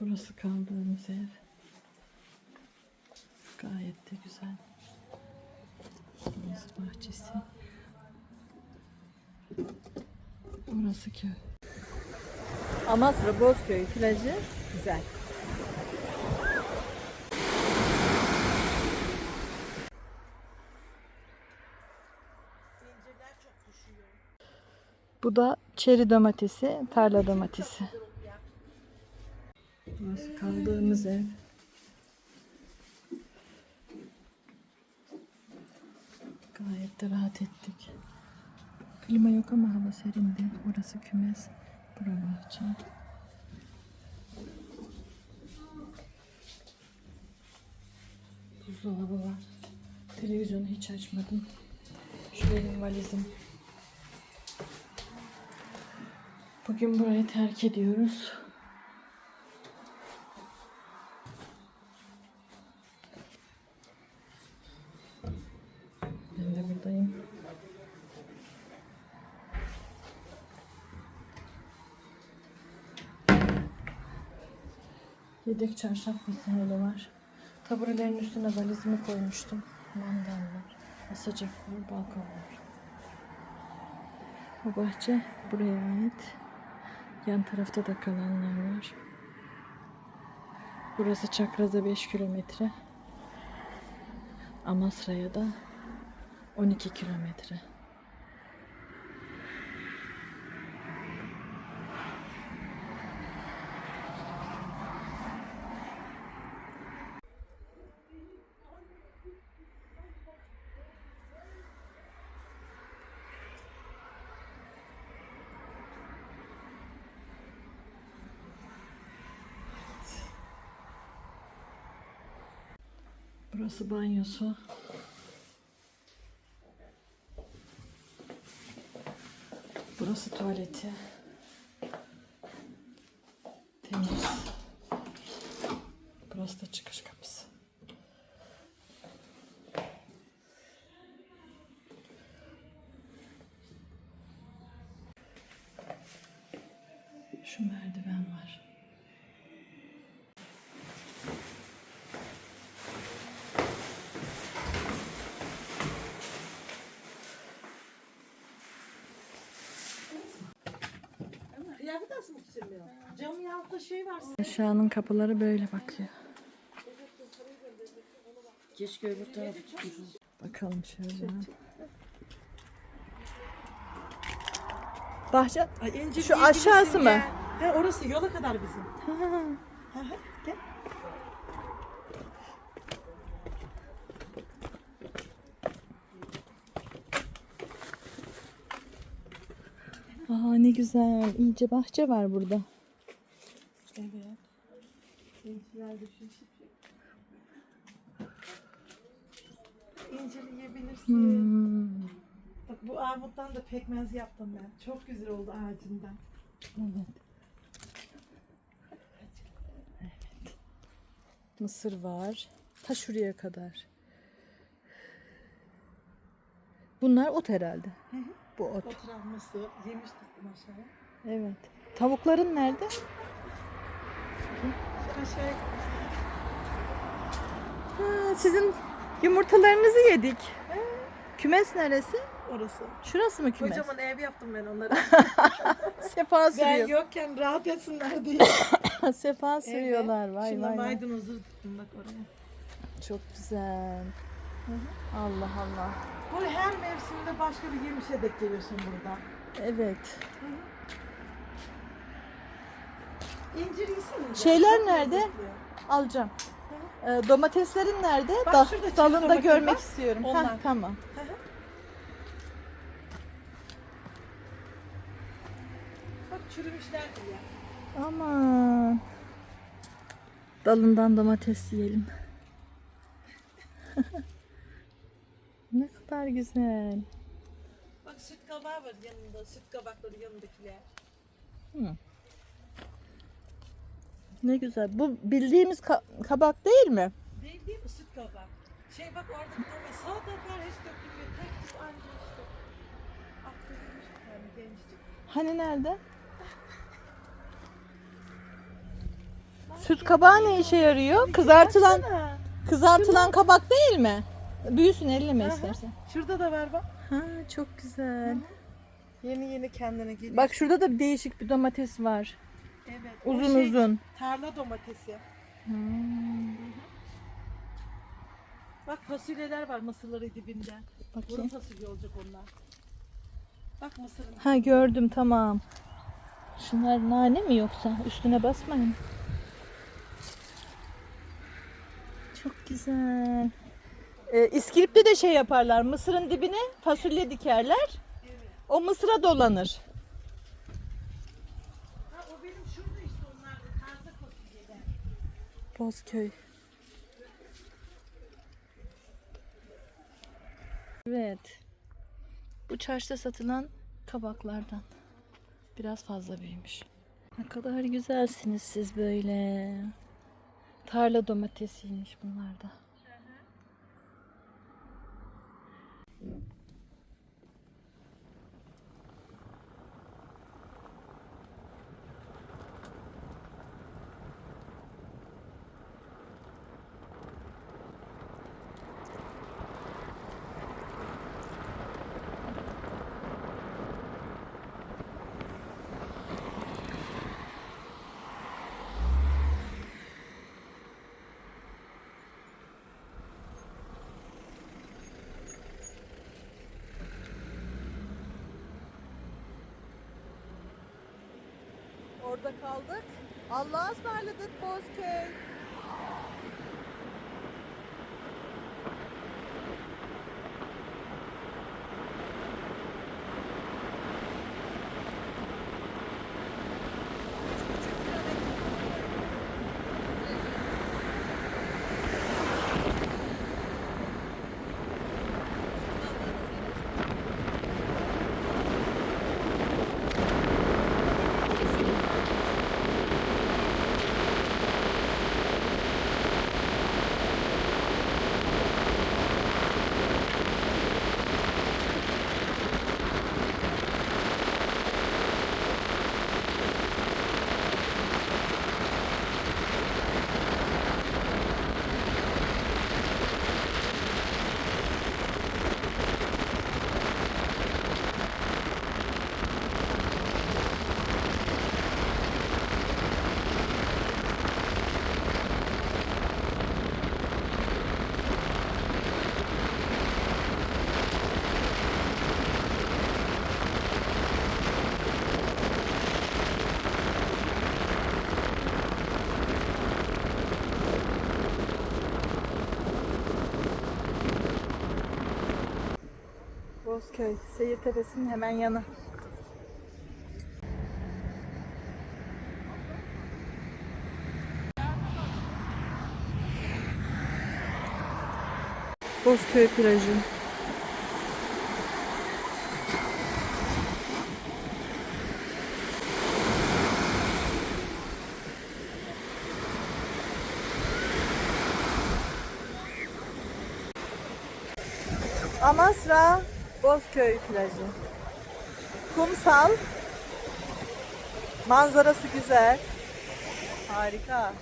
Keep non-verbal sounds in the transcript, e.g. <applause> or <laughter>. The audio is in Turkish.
Burası kaldığımız ev. Gayet de güzel. Burası bahçesi. Burası köy. Amasra Bozköy plajı güzel. Bu da çeri domatesi, tarla domatesi. Burası kaldığımız ev. Gayet de rahat ettik. Klima yok ama hava serindi. Burası kümes, bura bahçe. Buzdolabı var. Televizyonu hiç açmadım. Şu benim valizim. Bugün burayı terk ediyoruz. Ben de buradayım. Yedek çarşaf vesaire var. Taburelerin üstüne valizimi koymuştum. Mandal var. Asacak var, balkon var. Bu bahçe buraya ait. Yan tarafta da kalanlar var. Burası Çakraz'a 5 kilometre. Amasra'ya da 12 kilometre. Burası banyosu. Burası tuvaleti. Temiz. Burası da çıkış kapısı. Şu merdiven var. Aşağının kapıları böyle bakıyor. Keşke öbür tarafı. Bakalım şöyle. Bahçe Şu aşağısı mı? He orası yola kadar bizim. Hı hı, Gel. Aa ne güzel. İyice bahçe var burada. Evet. İnciler düşmüş. İncir yiyebilirsin. Hmm. Bak bu armuttan da pekmez yaptım ben. Çok güzel oldu ağacından. Evet. Mısır var. Ta şuraya kadar. Bunlar ot herhalde. Hı hı. Bu ot. Oturanması yemiştik aşağıya. Evet. Tavukların nerede? Aşağıya Ha, sizin yumurtalarınızı yedik. Kümes neresi? orası. Şurası mı kümes? Kocaman ev yaptım ben onlara. <laughs> Sefa ben sürüyor. yokken rahat etsinler <laughs> diye. Sefa sürüyorlar. Vay Şimdi vay vay. maydanozu tuttum bak oraya. Çok güzel. Allah Allah. Bu her mevsimde başka bir yemişe denk geliyorsun burada. Evet. İncir yesene. Şeyler Çok nerede? lezzetli. Alacağım. Ee, domateslerin nerede? Bak Dal- şurada dalında görmek bak. istiyorum. Heh, Onlar. tamam. Hı hı. Bak çürümüşlerdir ya. Aman. Dalından domates yiyelim. <laughs> kadar güzel. Bak süt kabağı var yanında. Süt kabakları yanındakiler. Ne güzel. Bu bildiğimiz ka- kabak değil mi? Değil değil mi süt kabak? Şey bak orada bir tane salatalıklar hiç dökülmüyor. Tek tük anca işte. Aktarılmış bir tane gencecik. Hani nerede? Süt kabağı ne işe yarıyor? Kızartılan kızartılan kabak değil mi? Büyüsün elleme Aha. istersen. Şurada da var bak. Ha çok güzel. Yeni yeni kendine geliyor. Bak şurada da bir değişik bir domates var. Evet. o Uzun şey, uzun. Tarla domatesi. Bak fasulyeler var mısırları dibinde. Bakayım. fasulye olacak onlar. Bak mısırın. Ha gördüm tamam. Şunlar nane mi yoksa? Üstüne basmayın. Çok güzel. Ee, İskilip'te de şey yaparlar. Mısırın dibine fasulye dikerler. O mısıra dolanır. Ha o benim şurada işte onlar da taze fasulyeler. Bozköy. Evet. Bu çarşıda satılan kabaklardan. Biraz fazla büyümüş. Ne kadar güzelsiniz siz böyle. Tarla domatesiymiş bunlar da. Orada kaldık. Allah'a ısmarladık Bozköy. Bozköy, Seyir Tepesi'nin hemen yanı. Bozköy plajı. Amasra Bozköy plajı. Kumsal. Manzarası güzel. Harika.